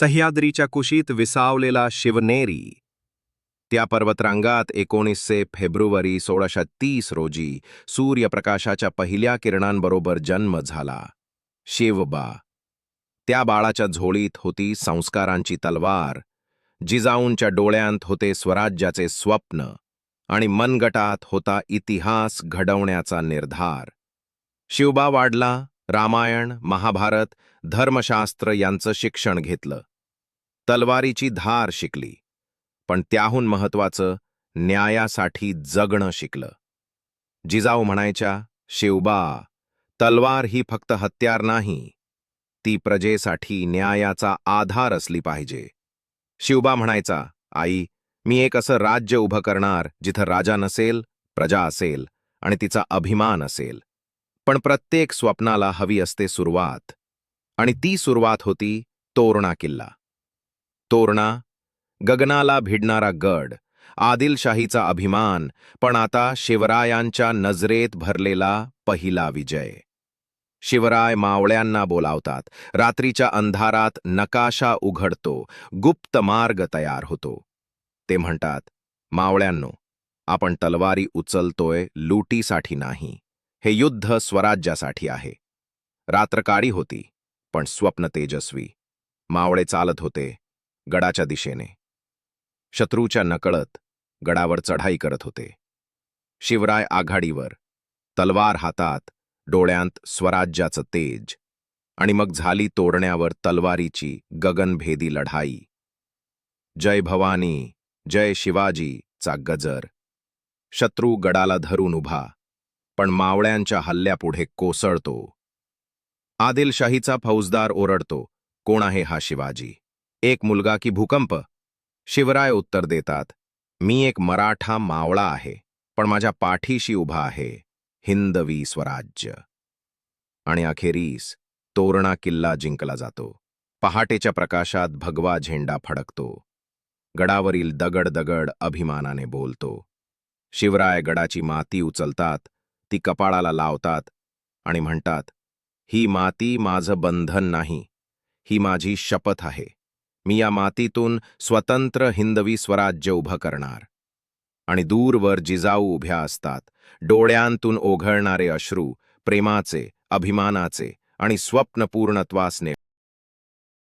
सह्याद्रीच्या कुशीत विसावलेला शिवनेरी. त्या पर्वतरांगात एकोणीसशे फेब्रुवारी सोळाशे तीस रोजी सूर्यप्रकाशाच्या पहिल्या किरणांबरोबर जन्म झाला. शिवबा त्या बाळाच्या झोळीत होती संस्कारांची तलवार जिजाऊंच्या डोळ्यांत होते स्वराज्याचे स्वप्न आणि मनगटात होता इतिहास घडवण्याचा निर्धार. शिवबा वाढला रामायण महाभारत धर्मशास्त्र यांचं शिक्षण घेतलं. तलवारीची धार शिकली. पण त्याहून महत्वाचं न्यायासाठी जगणं शिकलं. जिजाऊ म्हणायच्या शिवबा तलवार ही फक्त हत्यार नाही. ती प्रजेसाठी न्यायाचा आधार असली पाहिजे. शिवबा म्हणायचा आई मी एक असं राज्य उभं करणार जिथं राजा नसेल प्रजा असेल आणि तिचा अभिमान असेल. पण प्रत्येक स्वप्नाला हवी असते सुरुवात. आणि ती सुरुवात होती तोरणा किल्ला. तोरणा गगनाला भिडणारा गड आदिलशाहीचा अभिमान पण आता शिवरायांच्या नजरेत भरलेला पहिला विजय. शिवराय मावळ्यांना बोलावतात रात्रीच्या अंधारात नकाशा उघडतो गुप्त मार्ग तयार होतो. ते म्हणतात मावळ्यांनो आपण तलवारी उचलतोय लुटीसाठी नाही. हे युद्ध स्वराज्यासाठी आहे. रात्र काळी होती पण स्वप्न तेजस्वी. मावळे चालत होते गडाच्या दिशेने. शत्रूच्या नकळत गडावर चढाई करत होते. शिवराय आघाडीवर तलवार हातात डोळ्यांत स्वराज्याचं तेज. आणि मग झाली तोडण्यावर तलवारीची गगनभेदी लढाई. जय भवानी जय शिवाजीचा गजर. शत्रू गडाला धरून उभा पण मावळ्यांच्या हल्ल्यापुढे कोसळतो. आदिलशाहीचा फौजदार ओरडतो कोण आहे हा शिवाजी? एक मुलगा की भूकंप? शिवराय उत्तर देतात मी एक मराठा मावळा आहे पण माझ्या पाठीशी उभा आहे हिंदवी स्वराज्य. आणि अखेरीस तोरणा किल्ला जिंकला जातो. पहाटेच्या प्रकाशात भगवा झेंडा फडकतो. गडावरील दगड दगड अभिमानाने बोलतो. शिवराय गडाची माती उचलतात ती कपाळाला लावतात आणि म्हणतात ही माती माझं बंधन नाही ही माझी शपथ आहे. मी या मातीतून स्वतंत्र हिंदवी स्वराज्य उभं करणार. आणि दूरवर जिजाऊ उभ्या असतात डोळ्यांतून ओघळणारे अश्रू प्रेमाचे अभिमानाचे आणि स्वप्नपूर्णत्वासने